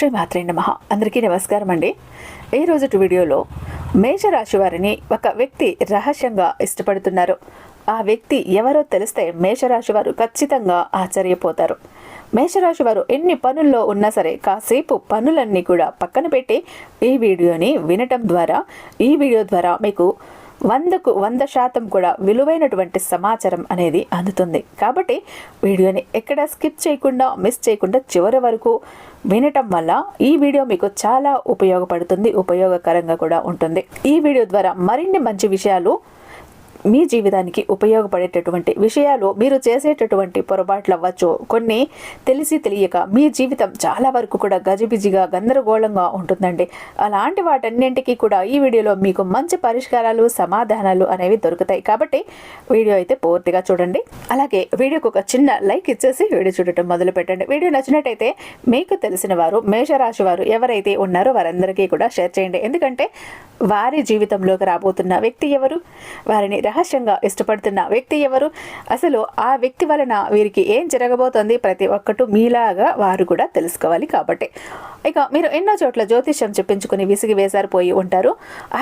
శ్రీ మాత్రే నమ. అందరికీ నమస్కారం అండి ఈ రోజు వీడియోలో మేషరాశి వారిని ఒక వ్యక్తి రహస్యంగా ఇష్టపడుతున్నారు. ఆ వ్యక్తి ఎవరో తెలిస్తే మేషరాశి వారు ఖచ్చితంగా ఆశ్చర్యపోతారు. మేషరాశి వారు ఎన్ని పనుల్లో ఉన్నా సరే కాసేపు పనులన్నీ కూడా పక్కన పెట్టి ఈ వీడియోని వినటం ద్వారా ఈ వీడియో ద్వారా మీకు వందకు వంద శాతం కూడా విలువైనటువంటి సమాచారం అనేది అందుతుంది. కాబట్టి వీడియోని ఎక్కడ స్కిప్ చేయకుండా మిస్ చేయకుండా చివరి వరకు వినటం వల్ల ఈ వీడియో మీకు చాలా ఉపయోగపడుతుంది ఉపయోగకరంగా కూడా ఉంటుంది. ఈ వీడియో ద్వారా మరిన్ని మంచి విషయాలు మీ జీవితానికి ఉపయోగపడేటటువంటి విషయాలు మీరు చేసేటటువంటి పొరపాట్లు అవ్వచ్చు. కొన్ని తెలిసి తెలియక మీ జీవితం చాలా వరకు కూడా గజిబిజిగా గందరగోళంగా ఉంటుందండి. అలాంటి వాటన్నింటికీ కూడా ఈ వీడియోలో మీకు మంచి పరిష్కారాలు సమాధానాలు అనేవి దొరుకుతాయి. కాబట్టి వీడియో అయితే పూర్తిగా చూడండి. అలాగే వీడియోకి ఒక చిన్న లైక్ ఇచ్చేసి వీడియో చూడటం మొదలు పెట్టండి. వీడియో నచ్చినట్టయితే మీకు తెలిసిన వారు మేషరాశి వారు ఎవరైతే ఉన్నారో వారందరికీ కూడా షేర్ చేయండి. ఎందుకంటే వారి జీవితంలోకి రాబోతున్న వ్యక్తి ఎవరు? వారిని రహస్యంగా ఇష్టపడుతున్న వ్యక్తి ఎవరు? అసలు ఆ వ్యక్తి వలన వీరికి ఏం జరగబోతోంది? ప్రతి ఒక్కటి మీలాగా వారు కూడా తెలుసుకోవాలి కాబట్టి. ఇక మీరు ఎన్నో చోట్ల జ్యోతిష్యం చెప్పించుకుని విసిగి వేసారిపోయి ఉంటారు.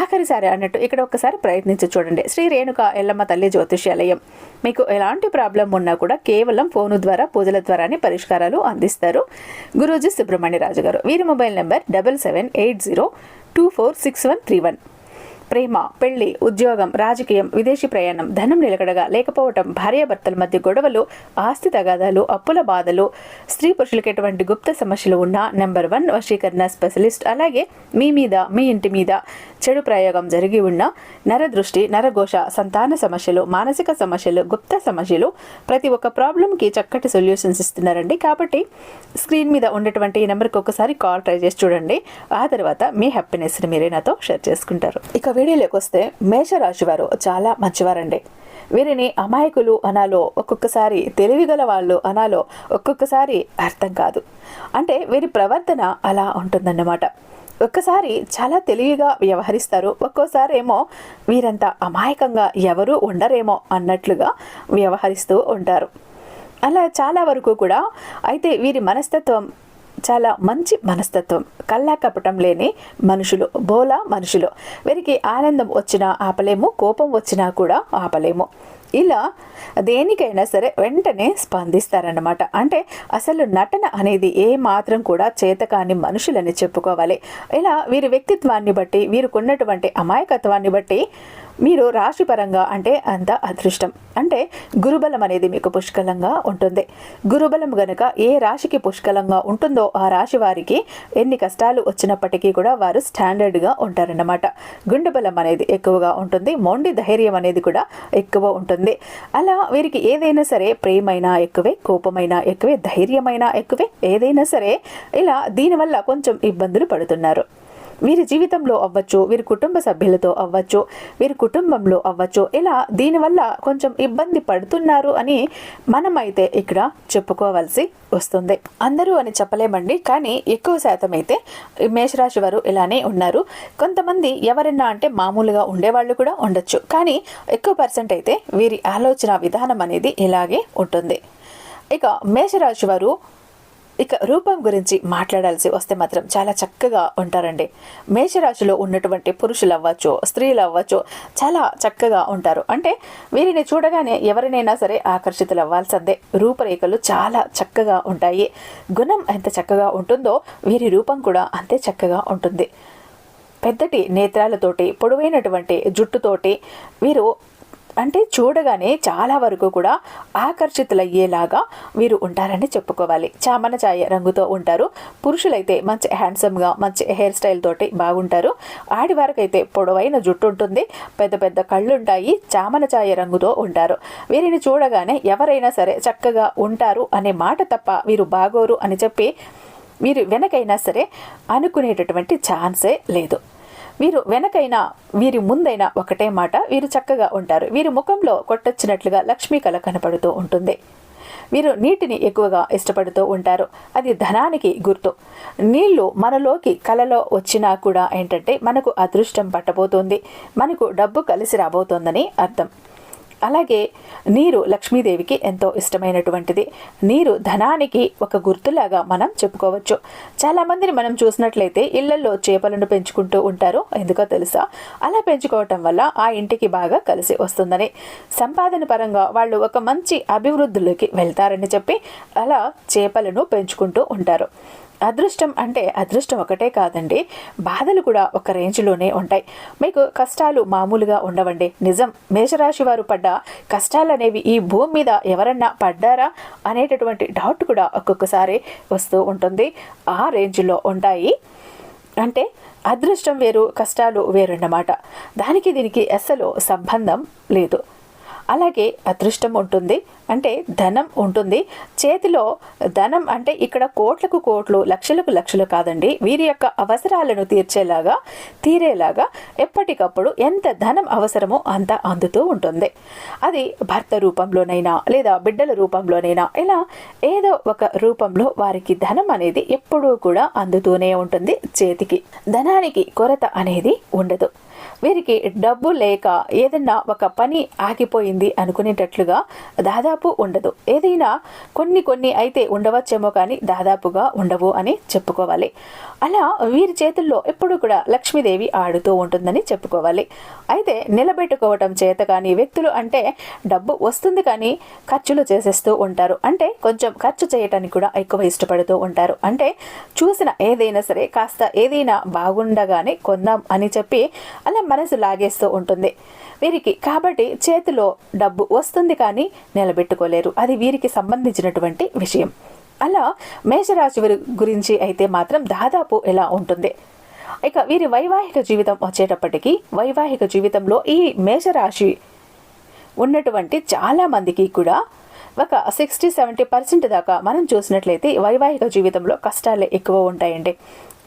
ఆఖరిసారి అన్నట్టు ఇక్కడ ఒక్కసారి ప్రయత్నించి చూడండి. శ్రీ రేణుక ఎల్లమ్మ తల్లి జ్యోతిష్యాలయం. మీకు ఎలాంటి ప్రాబ్లం ఉన్నా కూడా కేవలం ఫోను ద్వారా పూజల ద్వారానే పరిష్కారాలు అందిస్తారు. గురూజీ సుబ్రహ్మణ్యరాజు గారు వీరి mobile number double seven eight zero two four six one three one. ప్రేమ పెళ్ళి ఉద్యోగం రాజకీయం విదేశీ ప్రయాణం ధనం నిలకడగా లేకపోవటం భార్యాభర్తల మధ్య గొడవలు ఆస్తి తగాదాలు అప్పుల బాధలు స్త్రీ పురుషులకి ఎటువంటి గుప్త సమస్యలు ఉన్నా నెంబర్ వన్ వశీకరణ స్పెషలిస్ట్ అలాగే మీ మీద మీ ఇంటి మీద చెడు ప్రయోగం జరిగి ఉన్న నరదృష్టి నరఘోష సంతాన సమస్యలు మానసిక సమస్యలు గుప్త సమస్యలు ప్రతి ఒక్క ప్రాబ్లంకి చక్కటి సొల్యూషన్స్ ఇస్తున్నారండి. కాబట్టి స్క్రీన్ మీద ఉన్నటువంటి ఈ నెంబర్కి ఒకసారి కాల్ ట్రై చేసి చూడండి. ఆ తర్వాత మీ హ్యాపీనెస్ని మీరే నాతో షేర్ చేసుకుంటారు. ఇక వీడియోలోకి వస్తే మేషరాశి వారు చాలా మంచివారండి. వీరిని అమాయకులు అనాలో ఒక్కొక్కసారి తెలివిగల వాళ్ళు అనాలో ఒక్కొక్కసారి అర్థం కాదు. అంటే వీరి ప్రవర్తన అలా ఉంటుందన్నమాట. ఒక్కసారి చాలా తెలివిగా వ్యవహరిస్తారు. ఒక్కోసారి ఏమో వీరంత అమాయకంగా ఎవరు ఉండరేమో అన్నట్లుగా వ్యవహరిస్తూ ఉంటారు. అలా చాలా వరకు కూడా అయితే వీరి మనస్తత్వం చాలా మంచి మనస్తత్వం. కల్లా కపటం లేని మనుషులు బోలా మనుషులు. వీరికి ఆనందం వచ్చినా ఆపలేము కోపం వచ్చినా కూడా ఆపలేము. ఇలా దేనికైనా సరే వెంటనే స్పందిస్తారన్నమాట. అంటే అసలు నటన అనేది ఏ మాత్రం కూడా చేతకాని మనుషులని చెప్పుకోవాలి. ఇలా వీరి వ్యక్తిత్వాన్ని బట్టి వీరికున్నటువంటి అమాయకత్వాన్ని బట్టి మీరు రాశిపరంగా అంటే అంత అదృష్టం. అంటే గురుబలం అనేది మీకు పుష్కలంగా ఉంటుంది. గురుబలం గనుక ఏ రాశికి పుష్కలంగా ఉంటుందో ఆ రాశి వారికి ఎన్ని కష్టాలు వచ్చినప్పటికీ కూడా వారు స్టాండర్డ్గా ఉంటారన్నమాట. గుండె బలం అనేది ఎక్కువగా ఉంటుంది. మొండి ధైర్యం అనేది కూడా ఎక్కువ ఉంటుంది. అలా వీరికి ఏదైనా సరే ప్రేమైనా ఎక్కువే కోపమైనా ఎక్కువే ధైర్యమైనా ఎక్కువే ఏదైనా సరే ఇలా దీనివల్ల కొంచెం ఇబ్బందులు పడుతున్నారు. వీరి జీవితంలో అవ్వచ్చు వీరి కుటుంబ సభ్యులతో అవ్వచ్చు వీరి కుటుంబంలో అవ్వచ్చు. ఇలా దీనివల్ల కొంచెం ఇబ్బంది పడుతున్నారు అని మనమైతే ఇక్కడ చెప్పుకోవాల్సి వస్తుంది. అందరూ అని చెప్పలేమండి కానీ ఎక్కువ శాతం అయితే మేషరాశి వారు ఇలానే ఉన్నారు. కొంతమంది ఎవరైనా అంటే మామూలుగా ఉండేవాళ్ళు కూడా ఉండొచ్చు కానీ ఎక్కువ పర్సెంట్ అయితే వీరి ఆలోచన విధానం అనేది ఇలాగే ఉంటుంది. ఇక మేషరాశి వారు ఇక రూపం గురించి మాట్లాడాల్సి వస్తే మాత్రం చాలా చక్కగా ఉంటారండి. మేషరాశిలో ఉన్నటువంటి పురుషులు అవ్వచ్చు స్త్రీలు అవ్వచ్చు చాలా చక్కగా ఉంటారు. అంటే వీరిని చూడగానే ఎవరినైనా సరే ఆకర్షితులు అవ్వాల్సిందే. రూపరేఖలు చాలా చక్కగా ఉంటాయి. గుణం ఎంత చక్కగా ఉంటుందో వీరి రూపం కూడా అంతే చక్కగా ఉంటుంది. పెద్దటి నేత్రాలతోటి పొడవైనటువంటి జుట్టుతోటి వీరు అంటే చూడగానే చాలా వరకు కూడా ఆకర్షితులయ్యేలాగా వీరు ఉంటారని చెప్పుకోవాలి. చామన ఛాయ రంగుతో ఉంటారు. పురుషులైతే మంచి హ్యాండ్సమ్గా మంచి హెయిర్ స్టైల్ తోటి బాగుంటారు. ఆడివారికైతే పొడవైన జుట్టు ఉంటుంది. పెద్ద పెద్ద కళ్ళుంటాయి. చామన ఛాయ రంగుతో ఉంటారు. వీరిని చూడగానే ఎవరైనా సరే చక్కగా ఉంటారు అనే మాట తప్ప వీరు బాగోరు అని చెప్పి వీరు వెనకైనా సరే అనుకునేటటువంటి ఛాన్సే లేదు. వీరు వెనకైనా వీరి ముందైనా ఒకటే మాట వీరు చక్కగా ఉంటారు. వీరి ముఖంలో కొట్టొచ్చినట్లుగా లక్ష్మీ కళ కనపడుతూ ఉంటుంది. వీరు నీటిని ఎక్కువగా ఇష్టపడుతూ ఉంటారు. అది ధనానికి గుర్తు. నీళ్ళు మనలోకి కలలో వచ్చినా కూడా ఏంటంటే మనకు అదృష్టం పట్టబోతోంది. మనకు డబ్బు కలిసి రాబోతోందని అర్థం. అలాగే నీరు లక్ష్మీదేవికి ఎంతో ఇష్టమైనటువంటిది. నీరు ధనానికి ఒక గుర్తులాగా మనం చెప్పుకోవచ్చు. చాలామందిని మనం చూసినట్లయితే ఇళ్ళలో చేపలను పెంచుకుంటూ ఉంటారు. ఎందుకో తెలుసా? అలా పెంచుకోవటం వల్ల ఆ ఇంటికి బాగా కలిసి వస్తుందని. సంపాదన పరంగా వాళ్ళు ఒక మంచి అభివృద్ధిలోకి వెళ్తారని చెప్పి అలా చేపలను పెంచుకుంటూ ఉంటారు. అదృష్టం అంటే అదృష్టం ఒకటే కాదండి. బాధలు కూడా ఒక రేంజ్లోనే ఉంటాయి. మీకు కష్టాలు మామూలుగా ఉండవండి. నిజం మేషరాశి వారు పడ్డ కష్టాలు అనేవి ఈ భూమి మీద ఎవరన్నా పడ్డారా అనేటటువంటి డౌట్ కూడా ఒక్కొక్కసారి వస్తూ ఉంటుంది. ఆ రేంజ్లో ఉంటాయి. అంటే అదృష్టం వేరు కష్టాలు వేరన్నమాట. దానికి దీనికి అసలు సంబంధం లేదు. అలాగే అదృష్టం ఉంటుంది అంటే ధనం ఉంటుంది. చేతిలో ధనం అంటే ఇక్కడ కోట్లకు కోట్లు లక్షలకు లక్షలు కాదండి. వీరి యొక్క అవసరాలను తీర్చేలాగా తీరేలాగా ఎప్పటికప్పుడు ఎంత ధనం అవసరమో అంత అందుతూ ఉంటుంది. అది భర్త రూపంలోనైనా లేదా బిడ్డల రూపంలోనైనా ఇలా ఏదో ఒక రూపంలో వారికి ధనం అనేది ఎప్పుడూ కూడా అందుతూనే ఉంటుంది. చేతికి ధనానికి కొరత అనేది ఉండదు. వీరికి డబ్బు లేక ఏదన్నా ఒక పని ఆగిపోయింది అనుకునేటట్లుగా దాదాపు ఉండదు. ఏదైనా కొన్ని కొన్ని అయితే ఉండవచ్చేమో కానీ దాదాపుగా ఉండవు అని చెప్పుకోవాలి. అలా వీరి చేతుల్లో ఎప్పుడు కూడా లక్ష్మీదేవి ఆడుతూ ఉంటుందని చెప్పుకోవాలి. అయితే నిలబెట్టుకోవటం చేత కానీ వ్యక్తులు అంటే డబ్బు వస్తుంది కానీ ఖర్చులు చేసేస్తూ ఉంటారు. అంటే కొంచెం ఖర్చు చేయటానికి కూడా ఎక్కువ ఇష్టపడుతూ ఉంటారు. అంటే చూసిన ఏదైనా సరే కాస్త ఏదైనా బాగుండగానే కొందాం అని చెప్పి అలా మనసు లాగేస్తూ ఉంటుంది. వీరికి కాబట్టి చేతిలో డబ్బు వస్తుంది కానీ నిలబెట్టుకోలేరు. అది వీరికి సంబంధించినటువంటి విషయం. అలా మేషరాశి వారి గురించి అయితే మాత్రం దాదాపు ఎలా ఉంటుంది. ఇక వీరి వైవాహిక జీవితం వచ్చేటప్పటికి వైవాహిక జీవితంలో ఈ మేషరాశి ఉన్నటువంటి చాలా మందికి కూడా ఒక సిక్స్టీ సెవెంటీ పర్సెంట్ దాకా మనం చూసినట్లయితే వైవాహిక జీవితంలో కష్టాలే ఎక్కువ ఉంటాయండి.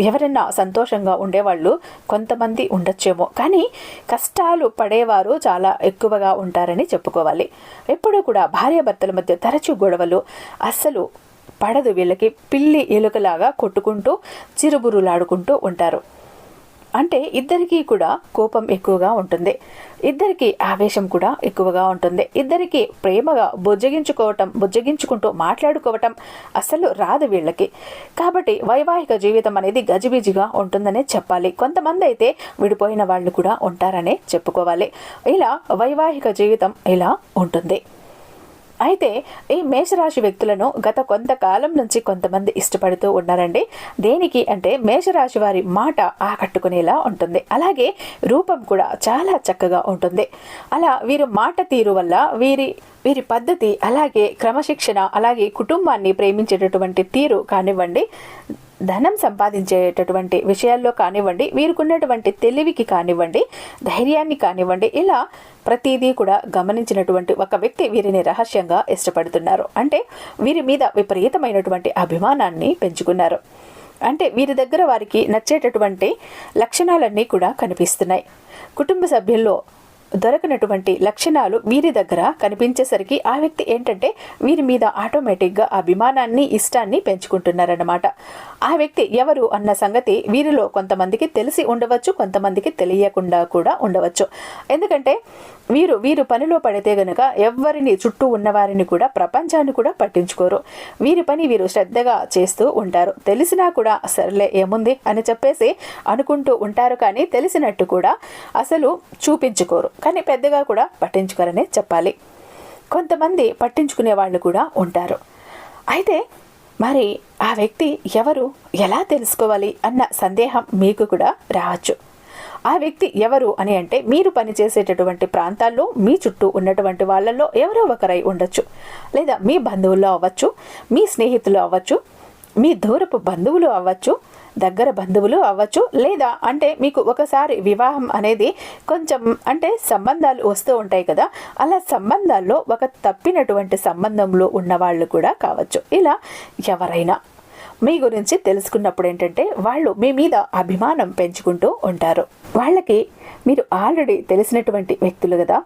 ఎవరైనా సంతోషంగా ఉండేవాళ్ళు కొంతమంది ఉండొచ్చేమో. కానీ కష్టాలు పడేవారు చాలా ఎక్కువగా ఉంటారని చెప్పుకోవాలి. ఎప్పుడూ కూడా భార్యాభర్తల మధ్య తరచూ గొడవలు అస్సలు పడదు. వీళ్ళకి పిల్లి ఎలుకలాగా కొట్టుకుంటూ చిరుబురులాడుకుంటూ ఉంటారు. అంటే ఇద్దరికీ కూడా కోపం ఎక్కువగా ఉంటుంది. ఇద్దరికి ఆవేశం కూడా ఎక్కువగా ఉంటుంది. ఇద్దరికి ప్రేమగా బుజ్జగించుకోవటం బుజ్జగించుకుంటూ మాట్లాడుకోవటం అసలు రాదు వీళ్ళకి. కాబట్టి వైవాహిక జీవితం అనేది గజిబిజిగా ఉంటుందనే చెప్పాలి. కొంతమంది అయితే విడిపోయిన వాళ్ళు కూడా ఉంటారనే చెప్పుకోవాలి. ఇలా వైవాహిక జీవితం ఇలా ఉంటుంది. అయితే ఈ మేషరాశి వ్యక్తులను గత కొంతకాలం నుంచి కొంతమంది ఇష్టపడుతూ ఉన్నారండి. దేనికి అంటే మేషరాశి వారి మాట ఆకట్టుకునేలా ఉంటుంది. అలాగే రూపం కూడా చాలా చక్కగా ఉంటుంది. అలా వీరు మాట తీరు వల్ల వీరి వీరి పద్ధతి అలాగే క్రమశిక్షణ అలాగే కుటుంబాన్ని ప్రేమించేటటువంటి తీరు కానివ్వండి. ధనం సంపాదించేటటువంటి విషయాల్లో కానివ్వండి వీరికున్నటువంటి తెలివికి కానివ్వండి ధైర్యాన్ని కానివ్వండి ఇలా ప్రతిదీ కూడా గమనించినటువంటి ఒక వ్యక్తి వీరిని రహస్యంగా ఇష్టపడుతున్నారు. అంటే వీరి మీద విపరీతమైనటువంటి అభిమానాన్ని పెంచుకున్నారు. అంటే వీరి దగ్గర వారికి నచ్చేటటువంటి లక్షణాలన్నీ కూడా కనిపిస్తున్నాయి. కుటుంబ సభ్యుల్లో దొరకనటువంటి లక్షణాలు వీరి దగ్గర కనిపించేసరికి ఆ వ్యక్తి ఏంటంటే వీరి మీద ఆటోమేటిక్గా అభిమానాన్ని ఇష్టాన్ని పెంచుకుంటున్నారన్నమాట. ఆ వ్యక్తి ఎవరు అన్న సంగతి వీరిలో కొంతమందికి తెలిసి ఉండవచ్చు కొంతమందికి తెలియకుండా కూడా ఉండవచ్చు. ఎందుకంటే వీరు వీరు పనిలో పడితే గనుక ఎవరిని చుట్టూ ఉన్నవారిని కూడా ప్రపంచాన్ని కూడా పట్టించుకోరు. వీరి పని వీరు శ్రద్ధగా చేస్తూ ఉంటారు. తెలిసినా కూడా సర్లే ఏముంది అని చెప్పేసి అనుకుంటూ ఉంటారు కానీ తెలిసినట్టు కూడా అసలు చూపించుకోరు. కానీ పెద్దగా కూడా పట్టించుకోరనే చెప్పాలి. కొంతమంది పట్టించుకునే వాళ్ళు కూడా ఉంటారు. అయితే మరి ఆ వ్యక్తి ఎవరు? ఎలా తెలుసుకోవాలి? అన్న సందేహం మీకు కూడా రావచ్చు. ఆ వ్యక్తి ఎవరు అని అంటే మీరు పనిచేసేటటువంటి ప్రాంతాల్లో మీ చుట్టూ ఉన్నటువంటి వాళ్ళల్లో ఎవరో ఒకరై ఉండొచ్చు. లేదా మీ బంధువుల్లో అవ్వచ్చు మీ స్నేహితులు అవ్వచ్చు మీ దూరపు బంధువులు అవ్వచ్చు దగ్గర బంధువులు అవ్వచ్చు లేదా అంటే మీకు ఒకసారి వివాహం అనేది కొంచెం అంటే సంబంధాలు వస్తూ ఉంటాయి కదా అలా సంబంధాల్లో ఒక తప్పినటువంటి సంబంధంలో ఉన్న వాళ్ళు కూడా కావచ్చు. ఇలా ఎవరైనా మీ గురించి తెలుసుకున్నప్పుడు ఏంటంటే వాళ్ళు మీ మీద అభిమానం పెంచుకుంటూ ఉంటారు. వాళ్ళకి మీరు ఆల్రెడీ తెలిసినటువంటి వ్యక్తులు కదా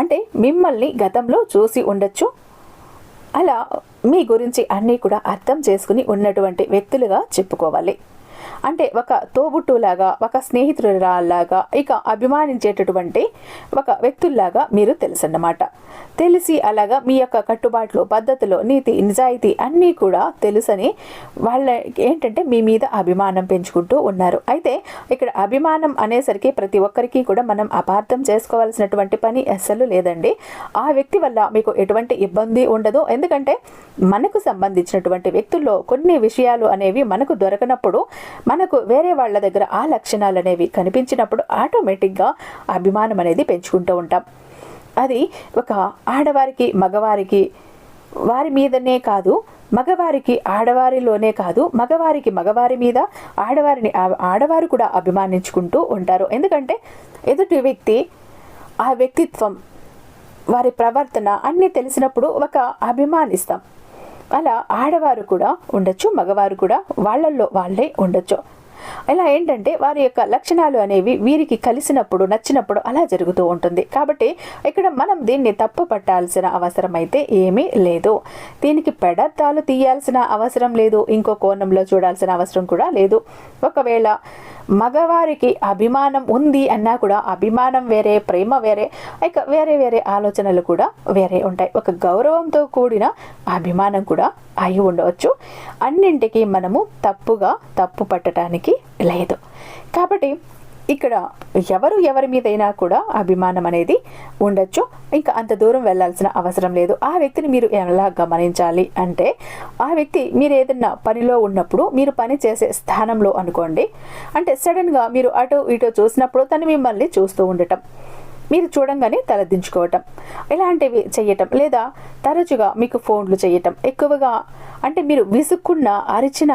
అంటే మిమ్మల్ని గతంలో చూసి ఉండొచ్చు. అలా మీ గురించి అన్నీ కూడా అర్థం చేసుకుని ఉన్నటువంటి వ్యక్తులుగా చెప్పుకోవాలి. అంటే ఒక తోబుట్టులాగా ఒక స్నేహితురాలాగా ఇక అభిమానించేటటువంటి ఒక వ్యక్తుల్లాగా మీరు తెలుసు అన్నమాట తెలిసి అలాగా మీ యొక్క కట్టుబాట్లు పద్ధతులు నీతి నిజాయితీ అన్నీ కూడా తెలుసని వాళ్ళ ఏంటంటే మీ మీద అభిమానం పెంచుకుంటూ ఉన్నారు. అయితే ఇక్కడ అభిమానం అనేసరికి ప్రతి ఒక్కరికి కూడా మనం అపార్థం చేసుకోవాల్సినటువంటి పని అస్సలు లేదండి. ఆ వ్యక్తి వల్ల మీకు ఎటువంటి ఇబ్బంది ఉండదు. ఎందుకంటే మనకు సంబంధించినటువంటి వ్యక్తుల్లో కొన్ని విషయాలు అనేవి మనకు దొరకనప్పుడు మనకు వేరే వాళ్ళ దగ్గర ఆ లక్షణాలు అనేవి కనిపించినప్పుడు ఆటోమేటిక్గా అభిమానం అనేది పెంచుకుంటూ ఉంటాం. అది ఒక ఆడవారికి మగవారికి వారి మీదనే కాదు మగవారికి ఆడవారిలోనే కాదు మగవారికి మగవారి మీద ఆడవారిని ఆ- ఆడవారు కూడా అభిమానించుకుంటూ ఉంటారు. ఎందుకంటే ఎదుటి వ్యక్తి ఆ వ్యక్తిత్వం వారి ప్రవర్తన అన్నీ తెలిసినప్పుడు ఒక అభిమానిస్తాం. అలా ఆడవారు కూడా ఉండొచ్చు మగవారు కూడా వాళ్ళల్లో వాళ్ళే ఉండొచ్చు. ఇలా ఏంటంటే వారి యొక్క లక్షణాలు అనేవి వీరికి కలిసినప్పుడు నచ్చినప్పుడు అలా జరుగుతూ ఉంటుంది. కాబట్టి ఇక్కడ మనం దీన్ని తప్పు పట్టాల్సిన అవసరం అయితే ఏమీ లేదు. దీనికి పెడర్థాలు తీయాల్సిన అవసరం లేదు. ఇంకో కోణంలో చూడాల్సిన అవసరం కూడా లేదు. ఒకవేళ మగవారికి అభిమానం ఉంది అన్నా కూడా అభిమానం వేరే ప్రేమ వేరే ఇక వేరే వేరే ఆలోచనలు కూడా వేరే ఉంటాయి. ఒక గౌరవంతో కూడిన అభిమానం కూడా అయి ఉండవచ్చు. అన్నింటికి మనము తప్పుగా తప్పు పట్టడానికి లేదు. కాబట్టి ఇక్కడ ఎవరు ఎవరి మీదైనా కూడా అభిమానం అనేది ఉండొచ్చు. ఇంకా అంత దూరం వెళ్ళాల్సిన అవసరం లేదు. ఆ వ్యక్తిని మీరు ఎలా గమనించాలి అంటే ఆ వ్యక్తి మీరు ఏదైనా పనిలో ఉన్నప్పుడు మీరు పని చేసే స్థానంలో అనుకోండి. అంటే సడన్గా మీరు అటు ఇటు చూసినప్పుడు తను మిమ్మల్ని చూస్తూ ఉండటం. మీరు చూడంగానే తలదించుకోవటం ఇలాంటివి చేయటం లేదా తరచుగా మీకు ఫోన్లు చేయటం ఎక్కువగా అంటే మీరు విసుక్కున్న అరిచిన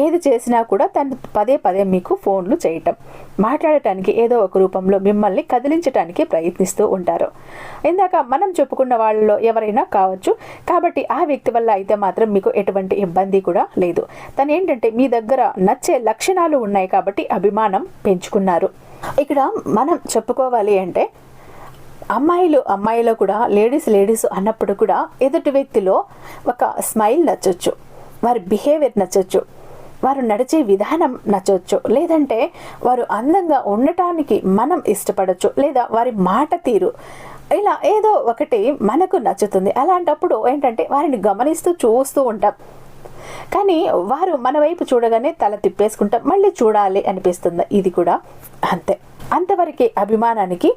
ఏది చేసినా కూడా తను పదే పదే మీకు ఫోన్లు చేయటం మాట్లాడటానికి ఏదో ఒక రూపంలో మిమ్మల్ని కదిలించడానికి ప్రయత్నిస్తూ ఉంటారు. ఇందాక మనం చెప్పుకున్న వాళ్ళలో ఎవరైనా కావచ్చు. కాబట్టి ఆ వ్యక్తి వల్ల అయితే మాత్రం మీకు ఎటువంటి ఇబ్బంది కూడా లేదు. తను ఏంటంటే మీ దగ్గర నచ్చే లక్షణాలు ఉన్నాయి కాబట్టి అభిమానం పెంచుకున్నారు. ఇక్కడ మనం చెప్పుకోవాలి అంటే అమ్మాయిలు అమ్మాయిలో కూడా లేడీస్ లేడీస్ అన్నప్పుడు కూడా ఎదుటి వ్యక్తిలో ఒక స్మైల్ నచ్చొచ్చు వారి బిహేవియర్ నచ్చొచ్చు వారు నడిచే విధానం నచ్చవచ్చు లేదంటే వారు అందంగా ఉండటానికి మనం ఇష్టపడవచ్చు లేదా వారి మాట తీరు ఇలా ఏదో ఒకటి మనకు నచ్చుతుంది. అలాంటప్పుడు ఏంటంటే వారిని గమనిస్తూ చూస్తూ ఉంటాం. కానీ వారు మన వైపు చూడగానే తల తిప్పేసుకుంటాం. మళ్ళీ చూడాలి అనిపిస్తుంది. ఇది కూడా అంతే. అంతవరకే అభిమానానికి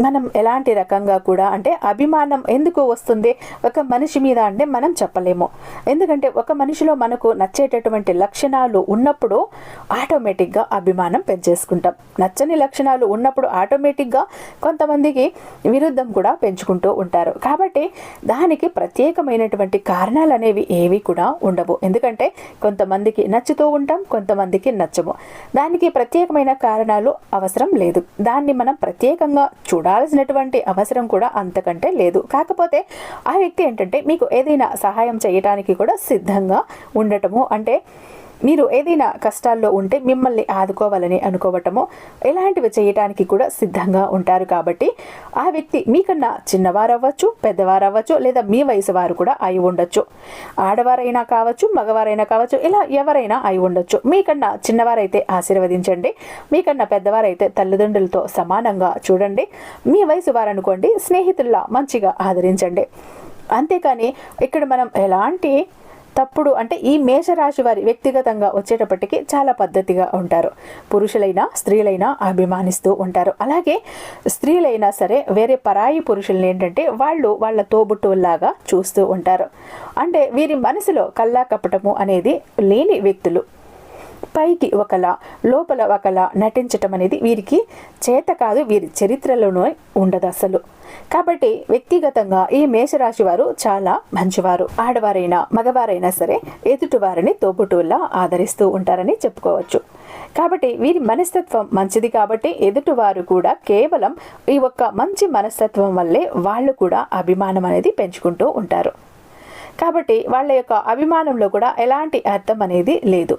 మనం ఎలాంటి రకంగా కూడా అంటే అభిమానం ఎందుకు వస్తుంది? ఒక మనిషి మీద అంటే మనం చెప్పలేము. ఎందుకంటే ఒక మనిషిలో మనకు నచ్చేటటువంటి లక్షణాలు ఉన్నప్పుడు ఆటోమేటిక్గా అభిమానం పెంచేసుకుంటాం. నచ్చని లక్షణాలు ఉన్నప్పుడు ఆటోమేటిక్గా కొంతమందికి విరుద్ధం కూడా పెంచుకుంటూ ఉంటారు. కాబట్టి దానికి ప్రత్యేకమైనటువంటి కారణాలు అనేవి ఏవి కూడా ఉండవు. ఎందుకంటే కొంతమందికి నచ్చుతూ ఉంటాం కొంతమందికి నచ్చము. దానికి ప్రత్యేకమైన కారణాలు అవసరం లేదు. దాన్ని మనం ప్రత్యేకంగా చూడాల్సినటువంటి అవసరం కూడా అంతకంటే లేదు. కాకపోతే ఆ వ్యక్తి ఏంటంటే మీకు ఏదైనా సహాయం చేయడానికి కూడా సిద్ధంగా ఉండటము. అంటే మీరు ఏదైనా కష్టాల్లో ఉంటే మిమ్మల్ని ఆదుకోవాలని అనుకోవటము ఇలాంటివి చేయటానికి కూడా సిద్ధంగా ఉంటారు కాబట్టి ఆ వ్యక్తి మీకన్నా చిన్నవారు అవ్వచ్చు పెద్దవారు అవ్వచ్చు లేదా మీ వయసు వారు కూడా అయి ఉండొచ్చు. ఆడవారైనా కావచ్చు మగవారైనా కావచ్చు ఇలా ఎవరైనా అయి ఉండొచ్చు. మీకన్నా చిన్నవారైతే ఆశీర్వదించండి మీకన్నా పెద్దవారైతే తల్లిదండ్రులతో సమానంగా చూడండి మీ వయసు వారు అనుకోండి స్నేహితుల్లా మంచిగా ఆదరించండి. అంతేకాని ఇక్కడ మనం ఎలాంటి తప్పుడు అంటే ఈ మేషరాశి వారి వ్యక్తిగతంగా వచ్చేటప్పటికి చాలా పద్ధతిగా ఉంటారు. పురుషులైనా స్త్రీలైనా అభిమానిస్తూ ఉంటారు. అలాగే స్త్రీలైనా సరే వేరే పరాయి పురుషుల్ని ఏంటంటే వాళ్ళు వాళ్ళ తోబుట్టువుల్లాగా చూస్తూ ఉంటారు. అంటే వీరి మనసులో కల్లా కప్పటము అనేది లేని వ్యక్తులు. పైకి ఒకలా లోపల ఒకలా నటించటం అనేది వీరికి చేత కాదు వీరి చరిత్రలోనే ఉండదు అసలు కాబట్టి వ్యక్తిగతంగా ఈ మేషరాశి వారు చాలా మంచివారు. ఆడవారైనా మగవారైనా సరే ఎదుటివారిని తోబుటూల్లా ఆదరిస్తూ ఉంటారని చెప్పుకోవచ్చు. కాబట్టి వీరి మనస్తత్వం మంచిది కాబట్టి ఎదుటివారు కూడా కేవలం ఈ ఒక్క మంచి మనస్తత్వం వల్లే వాళ్ళు కూడా అభిమానం అనేది పెంచుకుంటూ ఉంటారు. కాబట్టి వాళ్ళ యొక్క అభిమానంలో కూడా ఎలాంటి అర్థం అనేది లేదు.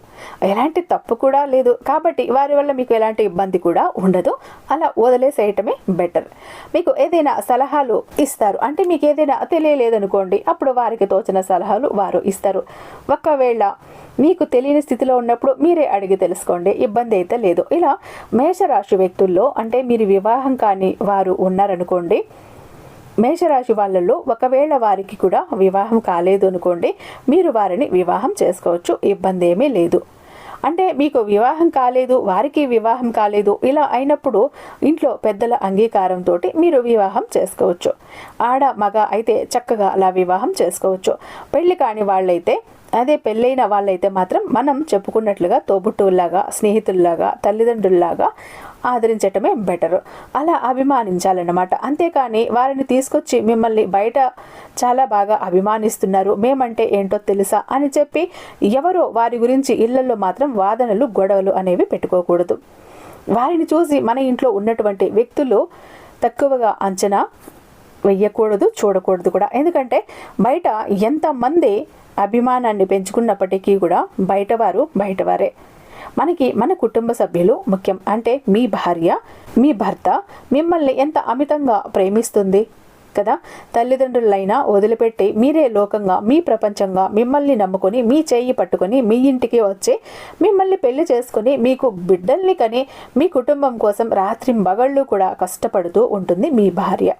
ఎలాంటి తప్పు కూడా లేదు. కాబట్టి వారి వల్ల మీకు ఎలాంటి ఇబ్బంది కూడా ఉండదు. అలా వదిలేసేయటమే బెటర్ మీకు ఏదైనా సలహాలు ఇస్తారు. అంటే మీకు ఏదైనా తెలియలేదనుకోండి అప్పుడు వారికి తోచిన సలహాలు వారు ఇస్తారు. ఒకవేళ మీకు తెలియని స్థితిలో ఉన్నప్పుడు మీరే అడిగి తెలుసుకోండి. ఇబ్బంది అయితే లేదు. ఇలా మేషరాశి వ్యక్తుల్లో అంటే మీరు వివాహం కాని వారు ఉన్నారనుకోండి మేషరాశి వాళ్ళల్లో ఒకవేళ వారికి కూడా వివాహం కాలేదు అనుకోండి మీరు వారిని వివాహం చేసుకోవచ్చు. ఇబ్బంది ఏమీ లేదు. అంటే మీకు వివాహం కాలేదు వారికి వివాహం కాలేదు ఇలా అయినప్పుడు ఇంట్లో పెద్దల అంగీకారంతో మీరు వివాహం చేసుకోవచ్చు. ఆడ మగ అయితే చక్కగా అలా వివాహం చేసుకోవచ్చు. పెళ్ళి కాని వాళ్ళైతే అదే పెళ్ళైన వాళ్ళైతే మాత్రం మనం చెప్పుకున్నట్లుగా తోబుట్టువుల్లాగా స్నేహితుల్లాగా తల్లిదండ్రుల్లాగా ఆదరించటమే బెటర్. అలా అభిమానించాలన్నమాట. అంతేకాని వారిని తీసుకొచ్చి మిమ్మల్ని బయట చాలా బాగా అభిమానిస్తున్నారు. మేమంటే ఏంటో తెలుసా అని చెప్పి ఎవరో వారి గురించి ఇళ్ళలో మాత్రం వాదనలు గొడవలు అనేవి పెట్టుకోకూడదు. వారిని చూసి మన ఇంట్లో ఉన్నటువంటి వ్యక్తులు తక్కువగా అంచనా వెయ్యకూడదు చూడకూడదు కూడా. ఎందుకంటే బయట ఎంతమంది అభిమానాన్ని పెంచుకున్నప్పటికీ కూడా బయటవారు బయటవారే. మనకి మన కుటుంబ సభ్యులు ముఖ్యం. అంటే మీ భార్య మీ భర్త మిమ్మల్ని ఎంత అమితంగా ప్రేమిస్తుంది కదా? తల్లిదండ్రులైనా వదిలిపెట్టి మీరే లోకంగా మీ ప్రపంచంగా మిమ్మల్ని నమ్ముకొని మీ చేయి పట్టుకొని మీ ఇంటికి వచ్చి మిమ్మల్ని పెళ్ళి చేసుకొని మీకు బిడ్డల్ని కని మీ కుటుంబం కోసం రాత్రి బగళ్ళు కూడా కష్టపడుతూ ఉంటుంది మీ భార్య.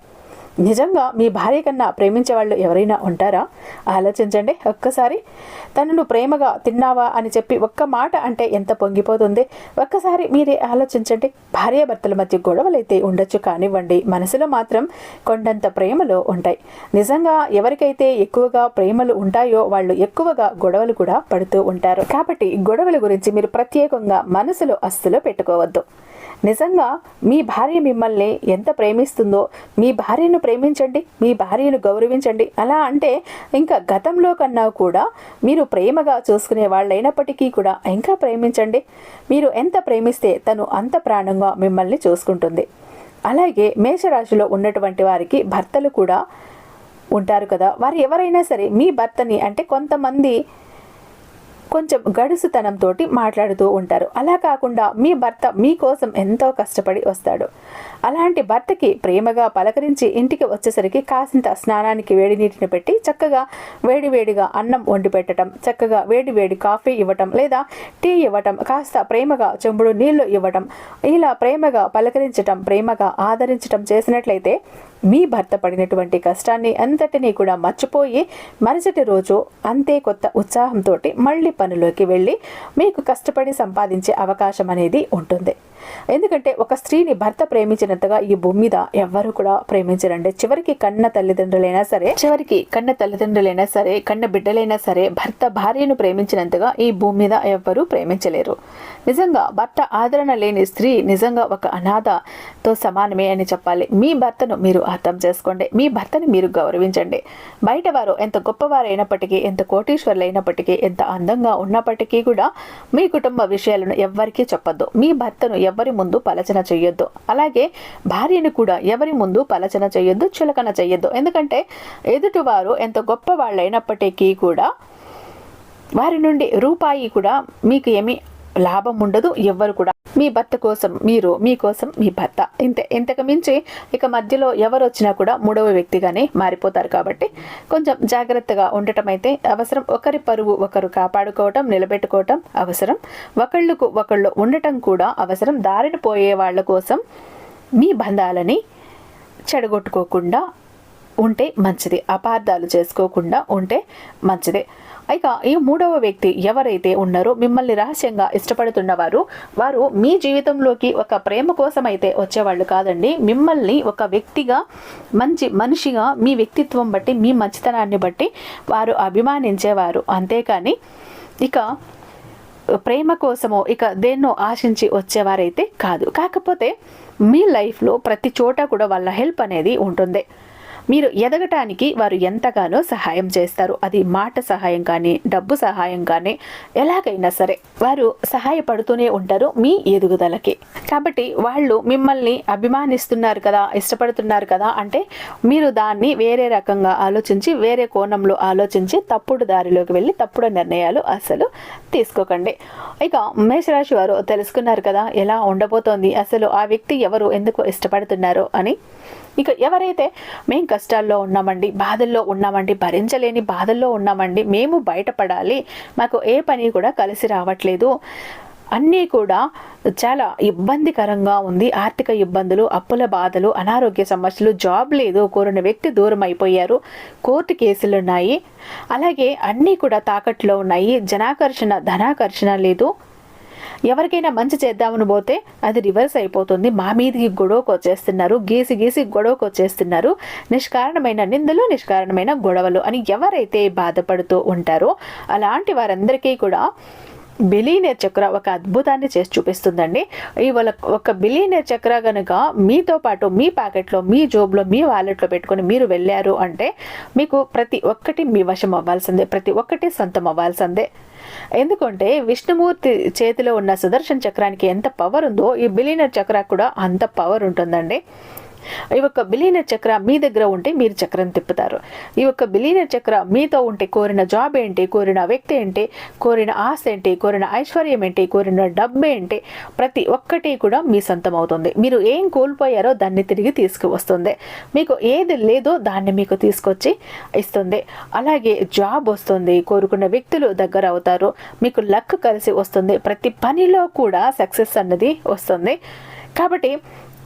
నిజంగా మీ భార్య కన్నా ప్రేమించే వాళ్ళు ఎవరైనా ఉంటారా? ఆలోచించండి ఒక్కసారి. తనను ప్రేమగా తిన్నావా అని చెప్పి ఒక్క మాట అంటే ఎంత పొంగిపోతుంది? ఒక్కసారి మీరే ఆలోచించండి. భార్యాభర్తల మధ్య గొడవలు అయితే ఉండొచ్చు కానివ్వండి. మనసులో మాత్రం కొండంత ప్రేమలో ఉంటాయి. నిజంగా ఎవరికైతే ఎక్కువగా ప్రేమలు ఉంటాయో వాళ్ళు ఎక్కువగా గొడవలు కూడా పడుతూ ఉంటారు. కాబట్టి గొడవల గురించి మీరు ప్రత్యేకంగా మనసులో అస్సులో పెట్టుకోవద్దు. నిజంగా మీ భార్య మిమ్మల్ని ఎంత ప్రేమిస్తుందో మీ భార్యను ప్రేమించండి మీ భార్యను గౌరవించండి. అలా అంటే ఇంకా గతంలో కన్నా కూడా మీరు ప్రేమగా చూసుకునే వాళ్ళైనప్పటికీ కూడా ఇంకా ప్రేమించండి. మీరు ఎంత ప్రేమిస్తే తను అంత ప్రాణంగా మిమ్మల్ని చూసుకుంటుంది. అలాగే మేషరాశిలో ఉన్నటువంటి వారికి భర్తలు కూడా ఉంటారు కదా. వారు ఎవరైనా సరే మీ భర్తని అంటే కొంతమంది కొంచెం గడుసుతనంతో మాట్లాడుతూ ఉంటారు. అలా కాకుండా మీ భర్త మీకోసం ఎంతో కష్టపడి వస్తాడు. అలాంటి భర్తకి ప్రేమగా పలకరించి ఇంటికి వచ్చేసరికి కాసింత స్నానానికి వేడి నీటిని పెట్టి చక్కగా వేడి వేడిగా అన్నం వండి పెట్టడం చక్కగా వేడి వేడి కాఫీ ఇవ్వటం లేదా టీ ఇవ్వటం కాస్త ప్రేమగా చెంబుడు నీళ్ళు ఇవ్వటం ఇలా ప్రేమగా పలకరించటం ప్రేమగా ఆదరించటం చేసినట్లయితే మీ భర్త పడినటువంటి కష్టాన్ని అంతటినీ కూడా మర్చిపోయి మరుసటి రోజు అంతే కొత్త ఉత్సాహంతో మళ్ళీ పనిలోకి వెళ్ళి మీకు కష్టపడి సంపాదించే అవకాశం అనేది ఉంటుంది. ఎందుకంటే ఒక స్త్రీని భర్త ప్రేమించినంతగా ఈ భూమి మీద ఎవ్వరు కూడా ప్రేమించరండి. చివరికి కన్న తల్లిదండ్రులైనా సరే చివరికి కన్న తల్లిదండ్రులైనా సరే కన్న బిడ్డలైనా సరే భర్త భార్యను ప్రేమించినంతగా ఈ భూమి మీద ఎవ్వరూ ప్రేమించలేరు. నిజంగా భర్త ఆదరణ లేని స్త్రీ నిజంగా ఒక అనాథతో సమానమే అని చెప్పాలి. మీ భర్తను మీరు అర్థం చేసుకోండి. మీ భర్తని మీరు గౌరవించండి. బయట వారు ఎంత గొప్పవారైనప్పటికీ ఎంత కోటీశ్వరులైనప్పటికీ ఎంత అందంగా ఉన్నప్పటికీ కూడా మీ కుటుంబ విషయాలను ఎవ్వరికీ చెప్పొద్దు. మీ భర్తను ఎవరి ముందు పలచన చేయొద్దు అలాగే భార్యను కూడా ఎవరి ముందు పలచన చేయొద్దు చులకన చేయొద్దు ఎందుకంటే ఎదుటివారు ఎంత గొప్ప వాళ్ళైనప్పటికీ కూడా వారి నుండి రూపాయి కూడా మీకు ఏమీ లాభం ఉండదు ఎవ్వరు కూడా మీ భర్త కోసం మీరు మీకోసం మీ భర్త. ఇంతే ఇంతకు మించి ఇక మధ్యలో ఎవరు వచ్చినా కూడా మూడవ వ్యక్తిగానే మారిపోతారు కాబట్టి కొంచెం జాగ్రత్తగా ఉండటం అయితే అవసరం. ఒకరి పరువు ఒకరు కాపాడుకోవటం నిలబెట్టుకోవటం అవసరం. ఒకళ్ళకు ఒకళ్ళు ఉండటం కూడా అవసరం. దారిన పోయే వాళ్ళ కోసం మీ బంధాలని చెడగొట్టుకోకుండా ఉంటే మంచిది. అపార్థాలు చేసుకోకుండా ఉంటే మంచిది. ఇక ఈ మూడవ వ్యక్తి ఎవరైతే ఉన్నారో మిమ్మల్ని రహస్యంగా ఇష్టపడుతున్నవారు వారు మీ జీవితంలోకి ఒక ప్రేమ కోసం అయితే వచ్చేవాళ్ళు కాదండి. మిమ్మల్ని ఒక వ్యక్తిగా మంచి మనిషిగా మీ వ్యక్తిత్వం బట్టి మీ మంచితనాన్ని బట్టి వారు అభిమానించేవారు. అంతేకాని ఇక ప్రేమ కోసమో ఇక దేన్నో ఆశించి వచ్చేవారైతే కాదు. కాకపోతే మీ లైఫ్లో ప్రతి చోట కూడా వాళ్ళ హెల్ప్ అనేది ఉంటుంది. మీరు ఎదగటానికి వారు ఎంతగానో సహాయం చేస్తారు. అది మాట సహాయం కానీ డబ్బు సహాయం కానీ ఎలాగైనా సరే వారు సహాయపడుతూనే ఉంటారు మీ ఎదుగుదలకి. కాబట్టి వాళ్ళు మిమ్మల్ని అభిమానిస్తున్నారు కదా ఇష్టపడుతున్నారు కదా అంటే మీరు దాన్ని వేరే రకంగా ఆలోచించి వేరే కోణంలో ఆలోచించి తప్పుడు దారిలోకి వెళ్ళి తప్పుడు నిర్ణయాలు అసలు తీసుకోకండి. ఇక మేషరాశి వారు తెలుసుకున్నారు కదా ఎలా ఉండబోతోంది అసలు ఆ వ్యక్తి ఎవరు ఎందుకు ఇష్టపడుతున్నారు అని ఇక ఎవరైతే మేము కష్టాల్లో ఉన్నామండి బాధల్లో ఉన్నామండి భరించలేని బాధల్లో ఉన్నామండి మేము బయటపడాలి మాకు ఏ పని కూడా కలిసి రావట్లేదు. అన్నీ కూడా చాలా ఇబ్బందికరంగా ఉంది. ఆర్థిక ఇబ్బందులు అప్పుల బాధలు అనారోగ్య సమస్యలు జాబ్ లేదు కోరిన వ్యక్తి దూరం అయిపోయారు కోర్టు కేసులు ఉన్నాయి. అలాగే అన్నీ కూడా తాకట్లో ఉన్నాయి. జనాకర్షణ ధనాకర్షణ లేదు. ఎవరికైనా మంచి చేద్దామని పోతే అది రివర్స్ అయిపోతుంది. మా మీదకి గొడవకు వచ్చేస్తున్నారు. గీసి గీసి గొడవకు వచ్చేస్తున్నారు. నిష్కారణమైన నిందలు నిష్కారణమైన గొడవలు అని ఎవరైతే బాధపడుతూ ఉంటారో అలాంటి వారందరికీ కూడా బిలీనియర్ చక్ర ఒక అద్భుతాన్ని చేసి చూపిస్తుందండి. ఇవాళ ఒక బిలీనియర్ చక్ర కనుక మీతో పాటు మీ ప్యాకెట్లో మీ జోబ్లో మీ వాలెట్లో పెట్టుకొని మీరు వెళ్ళారు అంటే మీకు ప్రతి ఒక్కటి మీ వశం అవ్వాల్సిందే ప్రతి ఒక్కటి సొంతం అవ్వాల్సిందే. ఎందుకంటే విష్ణుమూర్తి చేతిలో ఉన్న సుదర్శన్ చక్రానికి ఎంత పవర్ ఉందో ఈ బిలీనర్ చక్రాకు కూడా అంత పవర్ ఉంటుందండి. ఈ యొక్క బిలీన చక్ర మీ దగ్గర ఉంటే మీరు చక్రం తిప్పుతారు. ఈ యొక్క బిలీన చక్ర మీతో ఉంటే కోరిన జాబ్ ఏంటి కోరిన వ్యక్తి ఏంటి కోరిన ఆశ ఏంటి కోరిన ఐశ్వర్యం ఏంటి కోరిన డబ్బు ఏంటి ప్రతి ఒక్కటి కూడా మీ సొంతం అవుతుంది. మీరు ఏం కోల్పోయారో దాన్ని తిరిగి తీసుకువస్తుంది. మీకు ఏది లేదో దాన్ని మీకు తీసుకొచ్చి ఇస్తుంది. అలాగే జాబ్ వస్తుంది కోరుకున్న వ్యక్తులు దగ్గర అవుతారు. మీకు లక్ కలిసి వస్తుంది. ప్రతి పనిలో కూడా సక్సెస్ అన్నది వస్తుంది. కాబట్టి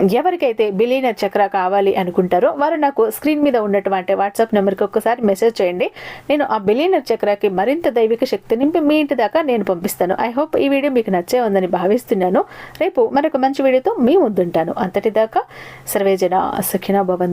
ఎవరికైతే బిలీనర్ చక్ర కావాలి అనుకుంటారో వారు నాకు స్క్రీన్ మీద ఉన్నటువంటి వాట్సాప్ నెంబర్కి ఒక్కసారి మెసేజ్ చేయండి. నేను ఆ బిలీనర్ చక్రకి మరింత దైవిక శక్తి నింపి మీ ఇంటి దాకా నేను పంపిస్తాను. ఐ హోప్ ఈ వీడియో మీకు నచ్చే ఉందని భావిస్తున్నాను. రేపు మరొక మంచి వీడియోతో మీ ముందుంటాను. అంతటిదాకా సర్వేజన సుఖిన భవంతు.